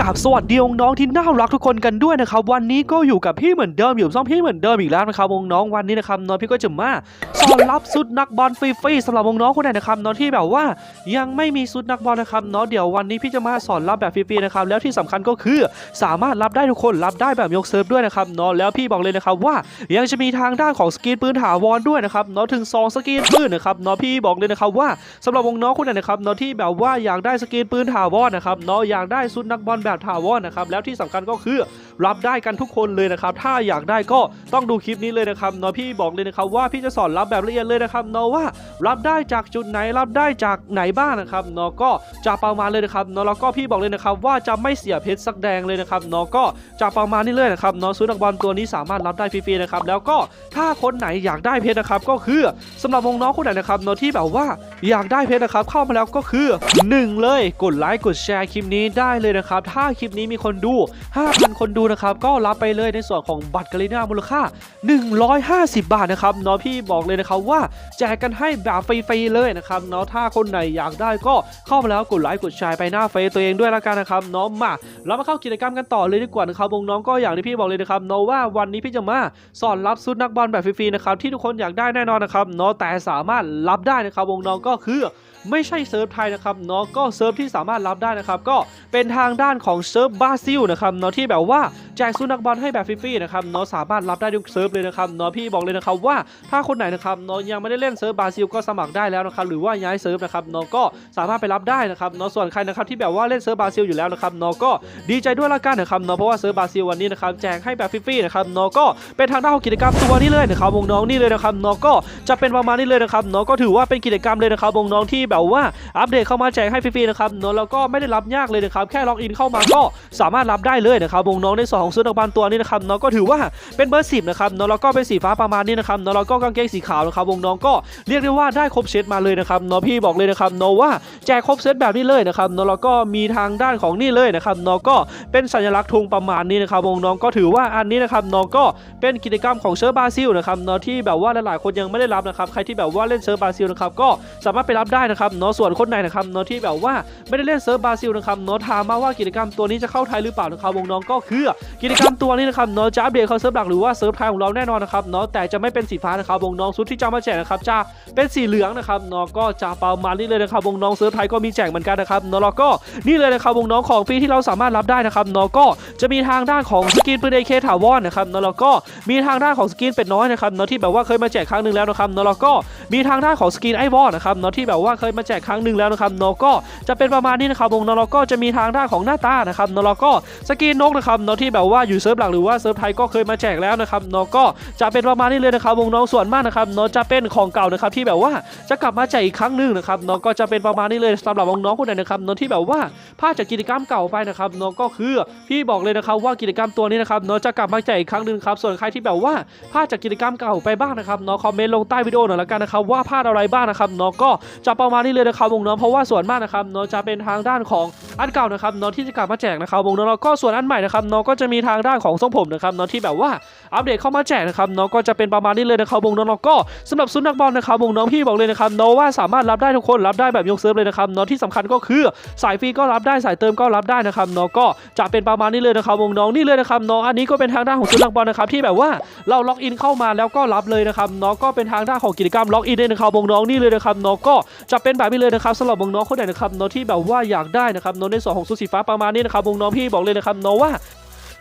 กราบสวัสดีองน้องที่น่ารักทุกคนกันด้วยนะครับ วันนี้ก็อยู่กับพี่เหมือนเดิมอยู่ซ่อมพี่เหมือนเดิมอีกแล้วนะครับองน้องวันนี้นะครับน้องพี่ก็จะมาสอนรับชุดนักบอลฟรีๆสำหรับน้องคนไหนนะครับน้องที่แบบว่ายังไม่มีชุดนักบอลนะครับเนาะเดี๋ยววันนี้พี่จะมาสอนรับแบบฟรีๆนะครับแล้วที่สำคัญก็คือสามารถรับได้ทุกคนรับได้แบบยกเซิร์ฟด้วยนะครับเนาะแล้วพี่บอกเลยนะครับว่ายังจะมีทางด้านของสกรีนปืนถาวรด้วยนะครับเนาะถึง2สกรีนปืนนะครับเนาะพี่บอกเลยนะครับว่าสำหรับวงน้องคนไหนนะครับเนาะที่แบบว่าอยากได้สกรีนปืนถาวรนะครับเนาะอยากได้ชุดนักบอลแบบถาวรนะครับแล้วที่สำคัญก็คือ รับได้กันทุกคนเลยนะครับ ถ้าอยากได้ก็ต้องดูคลิปนี้เลยนะครับเนาะพี่บอกเลยนะครับว่าพี่จะสอนรับแบบละเอียดเลยนะครับเนาะว่ารับได้จากจุดไหนรับได้จากไหนบ้างนะครับเนาะก็จะประมาณเลยนะครับเนาะแล้วก็พี่บอกเลยนะครับว่าจะไม่เสียเพชรสักแดงเลยนะครับเนาะก็จะประมาณนี้เลยนะครับเนาะชุดนักบอลตัวนี้สามารถรับได้ฟรีๆนะครับแล้วก็ถ้าคนไหนอยากได้เพชรนะครับก็คือสำหรับวงน้องคนไหนนะครับเนาะที่แบบว่าอยากได้เพชรนะครับเข้ามาแล้วก็คือ 1 เลยกดไลค์กดแชร์คลิปนี้ได้เลยนะครับ ถ้าคลิปนี้มีคนดู 5,000 คนดูนะครับ ก็รับไปเลยในส่วนของบัตรกาลิน่ามูลค่า 150 บาทนะครับเนาะพี่บอกเลยนะครับว่าแจกกันให้แบบฟรีๆเลยนะครับเนาะถ้าคนไหนอยากได้ก็เข้ามาแล้วกดไลค์กดแชร์ไปหน้าเฟซตัวเองด้วยละกันนะครับเนาะมาเรามาเข้ากิจกรรมกันต่อเลยดีกว่านะครับวงน้องก็อย่างที่พี่บอกเลยนะครับเนาะว่าวันนี้พี่จะมาสอนรับซุดนักบอลแบบฟรีๆนะครับที่ทุกคนอยากได้แน่นอนนะครับเนาะแต่สามารถรับได้นะครับวงน้องก็คือไม่ใช่เซิร์ฟไทยนะครับเนาะก็เซิร์ฟที่สามารถรับได้นะครับ ก็เป็นทางด้านของเซิร์ฟบราซิลนะครับเนาะที่แบบว่า แจกซุนักบอลให้แบบฟรีๆนะครับเนาะสามารถรับได้ทุกเซิร์ฟเลยนะครับเนาะพี่บอกเลยนะครับว่าถ้าคนไหนนะครับเนาะยังไม่ได้เล่นเซิร์ฟบราซิลก็สมัครได้แล้วนะครับหรือว่าย้ายเซิร์ฟนะครับเนาะก็สามารถไปรับได้นะครับเนาะส่วนใครนะครับที่แบบว่าเล่นเซิร์ฟบราซิลอยู่แล้วนะครับเนาะก็ดีใจด้วยละกันนะครับเนาะเพราะว่าเซิร์ฟบราซิลวันนี้นะครับแจกให้แบบฟรีๆนะครับเนาะก็เป็นทางด้านของกิจกรรมตัวนี้เลยนะครับวงน้องนี่เลยนะครับเนาะก็จะเป็นประมาณนี้เลยนะครับเนาะก็ถือว่าเป็นกิจกรรมเลยนะครับวงน้องที่แบบว่าอัปเดตเข้ามาแจกให้ฟรีๆนะครับเนาะแล้วก็ไม่ได้รับยากเลยนะครับแค่ล็อกอินเข้ามาก็สามารถรับได้เลยนะครับวงน้องในส่วนของซื้อนักบอลตัวนี้นะครับเนาะก็ถือว่าเป็นเบอร์สิบนะครับเนาะแล้วก็เป็นสีฟ้าประมาณนี้นะครับเนาะแล้วก็กางเกงสีขาวนะครับวงน้องก็เรียกได้ว่าได้ครบเซตมาเลยนะครับเนาะพี่บอกเลยนะครับเนาะว่าแจกครบเซตแบบนี้เลยนะครับเนาะแล้วก็มีทางด้านของนี่เลยนะครับเนาะก็เป็นสัญลักษณ์ธงประมาณนี้นะครับวงน้องก็ถือว่าอันนี้นะครับเนาะก็เป็นกิจกรรมของเซิร์บราซิลนะครับเนาะที่แบบว่าหลายๆคนยังไม่ได้รับนะครับใครที่แบบว่าเล่นเซิร์บราซิลนะครับก็สามารถไปรับได้นะครับเนาะส่วนคนไหนนะครับเนาะที่แบบว่าไม่ได้เล่นเซิร์ฟบราซิลนะครับเนาะถามมาว่ากิจกรรมตัวนี้จะเข้าไทยหรือเปล่านะครับวงน้องก็คือกิจกรรมตัวนี้นะครับเนาะจะอัปเดตเขาเซิร์ฟหลักหรือว่าเซิร์ฟไทยของเราแน่นอนนะครับเนาะแต่จะไม่เป็นสีฟ้านะครับวงน้องชุดที่จะมาแจกนะครับจะเป็นสีเหลืองนะครับเนาะก็จะประมาณนี้เลยนะครับวงน้องเซิร์ฟไทยก็มีแจกเหมือนกันนะครับเนาะแล้วก็นี่เลยนะครับวงน้องของฟรีที่เราสามารถรับได้นะครับเนาะก็จะมีทางด้านของสกินปืนเอเคถาวรนะครับเนาะแล้วก็มีทางด้านของสกินเป็ดน้อยนะครับเนาะที่แบบว่าเคยมาแจกครั้งหนึ่งแล้วนะครับเนาะแล้วก็มีทางด้านของสกินไอวอลนะครับเนาะที่แบบว่าเคยมาแจกครั้งหนึ่งแล้วนะครับเนาะก็จะเป็นประมาณนี้นะครับวงนาะแล้วก็จะมีทางด้านของหน้าตานะครับเนาะแล้วก็สกินนกนะครับเนาะที่แบบว่าอยู่เซิร์ฟหลักหรือว่าเซิร์ฟไทยก็เคยมาแจกแล้วนะครับเนาะก็จะเป็นประมาณนี้เลยนะครับวงน้องส่วนมากนะครับเนาะจะเป็นของเก่านะครับที่แบบว่าจะกลับมาแจกอีกครั้งหนึ่งนะครับเนาะก็จะเป็นประมาณนี้เลยสำหรับวงน้องคนไหนนะครับเนาะที่แบบว่าพลาดจากกิจกรรมเก่าไปนะครับเนาะก็คือพี่บอกเลยนะครับว่ากิจกรรมตัวนี้นะครับเนาะจะกลับมาแจกอีกครั้งหนึ่งครับส่วนใครที่แบบว่าพลาดจากกิจกรรมเก่าไปบ้างนะครับเนาะคอมเมนต์ลงใต้วิดีโอหน่อยละกันนะครับว่าพลาดอะไรบ้างนะครับเนาะก็จะประมาณนี้เลยนะครับวงน้องเพราะว่าส่วนมากนะครับเนาะจะเป็นทางด้านของอันเก่านะครับเนาะที่จะกลับมาแจกนะครับวงน้องแล้วก็ส่วนอันใหม่นะครับเนาะก็จะมีทางด้านของทรงผมนะครับเนาะที่แบบว่าอัปเดตเข้ามาแจกนะครับเนาะก็จะเป็นประมาณนี้เลยนะครับวงน้องแล้วก็สำหรับซุนนักบอลนะครับวงน้องพี่บอกเลยนะครับเนาะว่าสามารถรับได้ทุกคนรับได้แบบยกเซิร์ฟเลยนะครับเนาะที่สำคัญก็คือสายฟรีก็รับได้สายเติมก็รับได้นะครับเนาะก็จะเป็นประมาณนี้เลยนะครับวงน้องนี่เลยนะครับเนาะอันนี้ก็เป็นทางด้านของซุนนักบอลนะครับที่แบบว่าเราล็อกอินเข้ามาแล้วก็รับเลยนะครับเนาะก็เป็นทางด้านของกิจกรรมล็อกอินเลยนะครับวงน้องนี่เลยนะครับเนาะก็จะเป็นแบบนี้เลยนะครับสำหรับวงน้องคนไหนนะครับเนาะที่แบบว่าอยากได้นะครับเนาะในส่วนของสุดสีฟ้าประมาณนี้นะครับวงน้องพี่บอกเลยนะครับเนาะว่า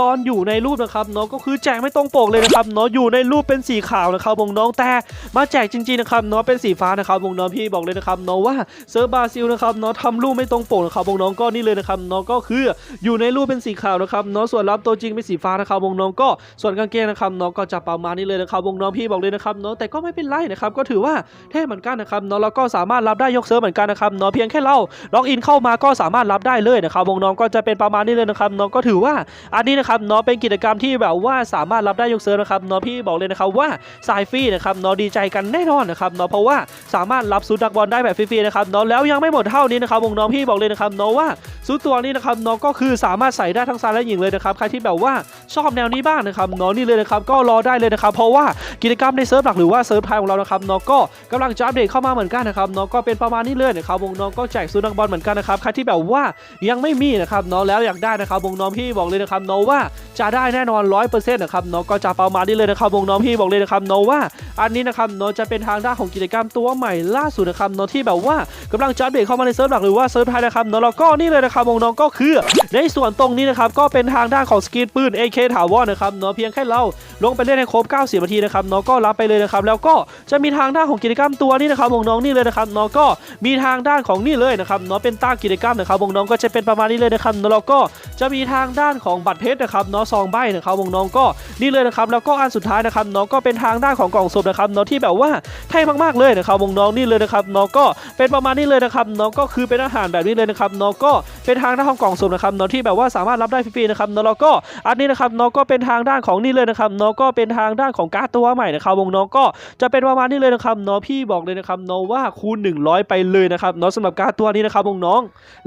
ตอนอยู่ในรูปนะครับเนาะก็คือแจกไม่ตรงปกเลยนะครับเนาะอยู่ในรูปเป็นสีขาวนะครับวงน้องแต่มาแจกจริงๆนะครับเนาะเป็นสีฟ้านะครับวงน้องพี่บอกเลยนะครับเนาะว่าเซิร์ฟบราซิลนะครับเนาะทำรูปไม่ตรงปกนะครับวงน้องก็นี่เลยนะครับเนาะก็คืออยู่ในรูปเป็นสีขาวนะครับเนาะส่วนรับตัวจริงเป็นสีฟ้านะครับวงน้องก็ส่วนกางเกงนะครับเนาะก็จะประมาณนี้เลยนะครับวงน้องพี่บอกเลยนะครับเนาะแต่ก็ไม่เป็นไรนะครับก็ถือว่าเท่เหมือนกันนะครับเนาะแล้วก็สามารถรับได้ยกเซิร์ฟเหมือนกันนะครับเนาะเพียงแค่เราล็อกอินเข้ามาก็สามารถรับได้เลยนะครับวงน้องก็จะเป็นประมาณนี้เลยนะครับเนาะก็ถือว่าอันนี้นะนะครับเนาะเป็นกิจกรรมที่แบบว่าสามารถรับได้ยกเซิร์ฟนะครับเนาะพี่บอกเลยนะครับว่าสายฟรีนะครับเนาะดีใจกันแน่นอนนะครับเนาะเพราะว่าสามารถรับซูดักบอลได้แบบฟรีๆนะครับเนาะแล้วยังไม่หมดเท่านี้นะครับวงน้องพี่บอกเลยนะครับเนาะว่าซูดตัวนี้นะครับเนาะก็คือสามารถใส่ได้ทั้งชายและหญิงเลยนะครับใครที่แบบว่าชอบแนวนี้บ้างนะครับเนาะนี่เลยนะครับก็รอได้เลยนะครับเพราะว่ากิจกรรมในเซิร์ฟหลักหรือว่าเซิร์ฟไทยของเรานะครับเนาะก็กำลังจะอัปเดตเข้ามาเหมือนกันนะครับเนาะก็เป็นประมาณนี้เลยนะครับวงน้องก็แจกซูดักบอลเหมือนกันนะครับใครที่แบบว่ายังไม่มีนะครับเนาะแล้วอยากได้นะครับวงน้องพี่บอกเลยนะครับเนาะว่าจะได้แน่นอนร้อยเปอร์เซ็นต์นะครับเนาะก็จะประมาณนี้เลยนะครับวงน้องพี่บอกเลยนะครับเนาะว่า อันนี้นะครับเนาะจะเป็นทางด้านของกิจกรรมตัวใหม่ล่าสุดนะครับเนาะที่แบบว่ากำลังจะอัปเดตเข้ามาในเซิร์ฟหลักหรือว่าเซิร์ฟไทยนะครับเนาะแล้วก็นี่เลยนะครับวงน้องก็คือ ในส่วนตรงนี้นะครับก็เป็นทางด้านของสกินปืน AK ถาวรนะครับเนาะเพียงแค่เราลงไปเล่นให้ครบ 90นาทีนะครับเนาะก็รับไปเลยนะครับแล้วก็จะมีทางด้านของกิจกรรมตัวนี้นะครับวงน้องนี่เลยนะครับเนาะก็มีทางด้านของนี่เลยนะครับเนาะเป็นตั้งกิจกรรมนะครับวงน้องก็จะเป็นประมาณนี้เลยนะครับเนาะแล้วก็จะมีทางด้านของบัตรเพชรนะครับเนาะซองใบนะครับวงน้องก็นี่เลยนะครับแล้วก็อันสุดท้ายนะครับเนาะก็เป็นทางด้านของกล่องศพนะครับเนาะที่แบบว่าเท่มากๆเลยนะครับวงน้องนี่เลยนะครับน้องก็เป็นประมาณนี้เลยนะครับน้องก็คือเป็นอาหารแบบนี้เลยนะครับน้องก็เป็นทางด้านของกล่องสุ่มนะครับน้องที่แบบว่าสามารถรับได้ฟรีๆนะครับน้องแล้วก็อันนี้นะครับน้องก็เป็นทางด้านของนี่เลยนะครับน้องก็เป็นทางด้านของการ์ดตัวใหม่นะครับวงน้องก็จะเป็นประมาณนี้เลยนะครับน้องพี่บอกเลยนะครับน้องว่าคูณ 100 ไปเลยนะครับน้องสำหรับการ์ดตัวนี้นะครับวงน้อง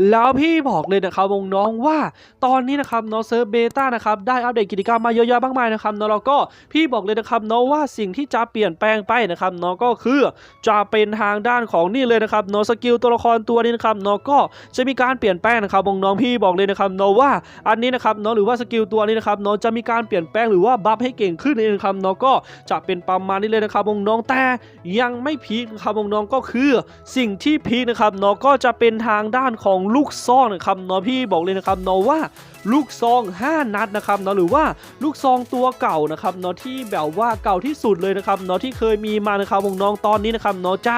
แล้วพี่บอกเลยนะครับวงน้องว่าตอนนี้นะครับน้องเซิร์ฟเบต้านะครับได้อัปเดตกิจกรรมมาเยอะแยะมากมายนะครับน้องแล้วก็พี่บอกเลยนะครับน้องว่าสิ่งที่จะเปลี่ยนแปลงไปนะครับน้องก็คือจะเป็นทางด้านของนี่เลยนะครับโนสกิลตัวละครตัวนี้นะครับโนก็จะมีการเปลี่ยนแปลงนะครับวงน้องพี่บอกเลยนะครับโนว่าอันนี้นะครับโนหรือว่าสกิลตัวนี้นะครับโนจะมีการเปลี่ยนแปลงหรือว่าบัฟให้เก่งขึ้นนี่นะครับโนก็จะเป็นประมาณนี้เลยนะครับวงน้องแต่ยังไม่พีคนะครับวงน้องก็คือสิ่งที่พีคนะครับโนก็จะเป็นทางด้านของลูกซ่อนนะครับโนพี่บอกเลยนะครับโนว่าลูกซอง 5 นัดนะครับเนาะหรือว่าลูกซองตัวเก่านะครับเนาะที่แบบว่าเก่าที่สุดเลยนะครับเนาะที่เคยมีมานะครับวงน้องตอนนี้นะครับเนาะจะ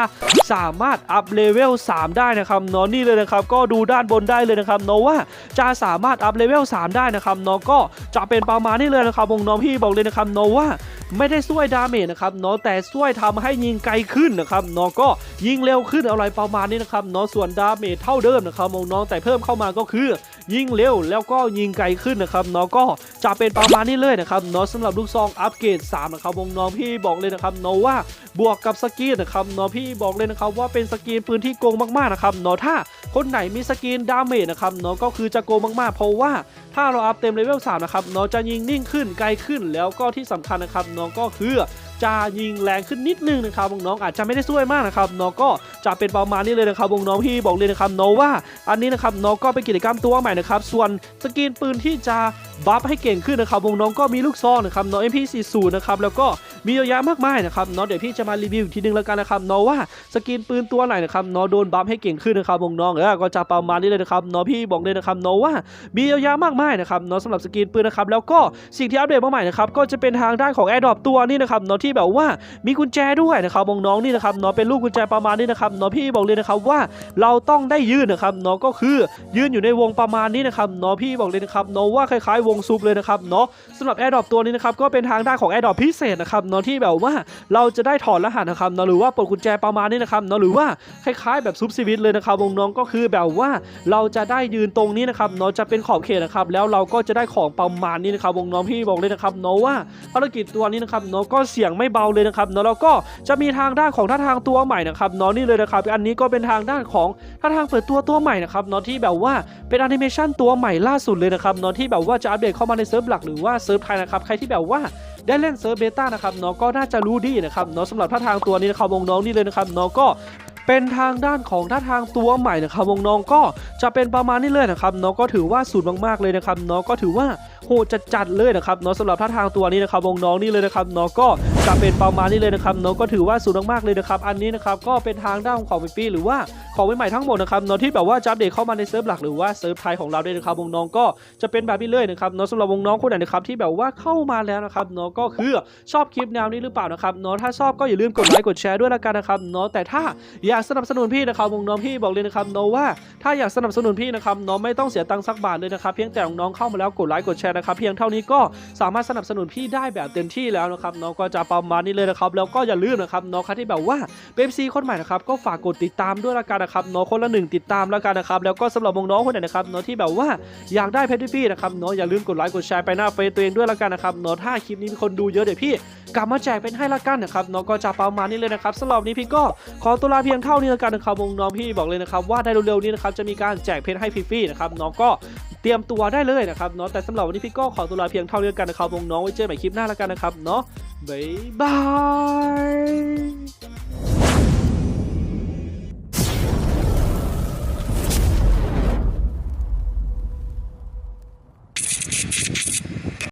สามารถอัพเลเวล3ได้นะครับเนาะนี่เลยนะครับก็ดูด้านบนได้เลยนะครับเนาะว่าจะสามารถอัพเลเวล3ได้นะครับเนาะก็จะเป็นประมาณนี้เลยนะครับวงน้องพี่บอกเลยนะครับเนาะว่าไม่ได้ช่วยดาเมจนะครับเนาะแต่ช่วยทำให้ยิงไกลขึ้นนะครับเนาะก็ยิงเร็วขึ้นอะไรประมาณนี้นะครับเนาะส่วนดาเมจเท่าเดิมนะครับวงน้องแต่เพิ่มเข้ามาก็คือ ยิงเร็วแล้วก็ยิงไกลขึ้นนะครับเนาะก็จะเป็นประมาณนี้เลยนะครับเนาะสำหรับลูกซองอัปเกรด3นะครับวงน้องพี่บอกเลยนะครับเนาะว่าบวกกับสกินนะครับเนาะพี่บอกเลยนะครับว่าเป็นสกินปืนที่โกงมากๆนะครับเนาะถ้าคนไหนมีสกินดาเมจนะครับเนาะก็คือจะโกงมากๆ เพราะว่าถ้าเราอัพเต็มเลเวล3นะครับเนาะจะยิงนิ่งขึ้นไกลขึ้นแล้วก็ที่สำคัญนะครับเนาะก็คือ จะยิงแรงขึ้นนิดนึงนะครับวงน้องอาจจะไม่ได้ช่วยมากนะครับเนาะก็จะเป็นประมาณนี้เลยนะครับวงน้องพี่บอกเลยนะครับเนาะว่า อันนี้นะครับน้องก็เป็นกิจกรรมตัวใหม่นะครับส่วนสกินปืนที่จะ บัฟให้เก่งขึ้นนะครับวงน้องก็มีลูกซองนะครับน้อง MP40 นะครับแล้วก็มีเยอะแยะมากมายนะครับเนาะเดี๋ยวพี่จะมารีวิวอีกทีนึงแล้วกันนะครับเนาะว่าสกินปืนตัวไหนนะครับเนาะโดนบัฟให้เก่งขึ้นนะครับวงน้องเออก็จะประมาณนี้เลยนะครับเนาะพี่บอกเลยนะครับเนาะว่ามีเยอะแยะมากมายนะครับเนาะสำหรับสกินปืนนะครับแล้วก็สิ่งที่อัปเดตมาใหม่นะครับก็จะเป็นทางด้านของแอร์ดรอปตัวนี้นะครับเนาะที่แบบว่ามีกุญแจด้วยนะครับวงน้องนี่นะครับเนาะเป็นลูกกุญแจประมาณนี้นะครับเนาะพี่บอกเลยนะครับว่าเราต้องได้ยืนนะครับเนาะก็คือยืนอยู่ในวงประมาณนี้นะครับเนาะพี่บอกเลยนะครับเนาะว่าคล้ายๆวงซุปเลยนะครับเนาะสำหรับแอร์ดรอปตัวนี้นะครับก็เป็นทางด้านของแอร์ดรอปพิเศษนะครับเนาะที่แบบว่าเราจะได้ถอดรหัสนะครับเนาะหรือว่าปลดกุญแจประมาณนี้นะครับเนาะหรือว่าคล้ายๆแบบซุปซีวิตเลยนะครับวงน้องก็คือแบบว่าเราจะได้ยืนตรงนี้นะครับเนาะจะเป็นขอบเขตนะครับแล้วเราก็จะได้ของประมาณนี้นะครับวงน้องพี่บอกเลยนะครับเนาะว่าภารกิจตัวนี้นะครับเนาะก็เสี่ยงไม่เบาเลยนะครับเนาะแล้วก็จะมีทางด้านของท่าทางตัวใหม่นะครับเนาะนี่เลยนะครับอันนี้ก็เป็นทางด้านของท่าทางเปิดตัวตัวใหม่นะครับเนาะที่แบบว่าเป็นแอนิเมชันตัวใหม่ล่าสุดเลยนะครับเนาะที่แบบว่าจะอัปเดตเข้ามาในเซิร์ฟหลักหรือว่าเซิร์ฟไทยนะครับใครที่แบบว่าได้เล่นเซิร์ฟเบต้านะครับน้องก็น่าจะรู้ดีนะครับน้องสำหรับท่าทางตัวนี้นะครับวงน้องนี่เลยนะครับน้องก็เป็นทางด้านของท่าทางตัวใหม่นะครับวงน้องก็จะเป็นประมาณนี้เลยนะครับน้องก็ถือว่าสุดมากๆเลยนะครับน้องก็ถือว่า โหดจัดเลยนะครับเนาะสำหรับท่าทางตัวนี้นะครับวงน้องนี่เลยนะครับเนาะก็จะเป็นประมาณนี้เลยนะครับเนาะก็ถือว่าสุดมากๆเลยนะครับอันนี้นะครับก็เป็นทางด้านของปีปีหรือว่าของใหม่ๆทั้งหมดนะครับเนาะที่แบบว่าจะอัปเดตเข้ามาในเซิร์ฟหลักหรือว่าเซิร์ฟไทยของเราด้วยนะครับวงน้องก็จะเป็นแบบนี้เลยนะครับเนาะสำหรับวงน้องคนไหนนะครับที่แบบว่าเข้ามาแล้วนะครับเนาะก็คือชอบคลิปแนวนี้หรือเปล่านะครับเนาะถ้าชอบก็อย่าลืมกดไลค์กดแชร์ด้วยละกันนะครับเนาะแต่ถ้าอยากสนับสนุนพี่นะครับวงน้องพี่บอกเลยนะครับเนาะว่าถ้าอยากสนับสนุนพี่นะครับเนาะไม่ต้องเสียตังค์สักบาทเลยนะครับเพียงแต่น้องเข้ามาแล้วกดไลค์กดแชร์นะครับเพียงเท่านี้ก็สามารถสนับสนุนพี่ได้แบบเต็มที่แล้วนะครับเนาะก็จะประมาณนี้เลยนะครับแล้วก็อย่าลืมนะครับนาะใครับที่แบบว่าเป็นซีคนใหม่นะครับก็ฝากกดติดตามด้วยละกันนะครับเนาะคนละหนึ่งติดตามแล้วกันนะครับแล้วก็สำหรับน้องคนไหนนะครับเนาะที่แบบว่าอยากได้เพชรพี่นะครับเนาะอย่าลืมกดไลค์กดแชร์ไปหน้าเฟซตัวเองด้วยละกันนะครับเนาะถ้าคลิปนี้มีคนดูเยอะเดี๋ยวพี่กลับมาแจกเป็นให้ละกันนะครับเนาะก็จะประมาณนี้เลยนะครับสำหรับนี้พี่ก็ขอตัวลาเพียงเท่านี้ละกันนะครับน้องพี่บอกเลยนะครับว่าได้เร็วๆนี้นะครับจะมีการแจกเพชรให้ฟรีๆนะครับเนาะก็ เตรียมตัวได้เลยนะครับเนาะแต่สำหรับวันนี้พี่ก็ขอตัวลาเพียงเท่านี้กันนะครับน้องไว้เจอกันใหม่คลิปหน้าแล้วกันนะครับเนาะบ๊ายบาย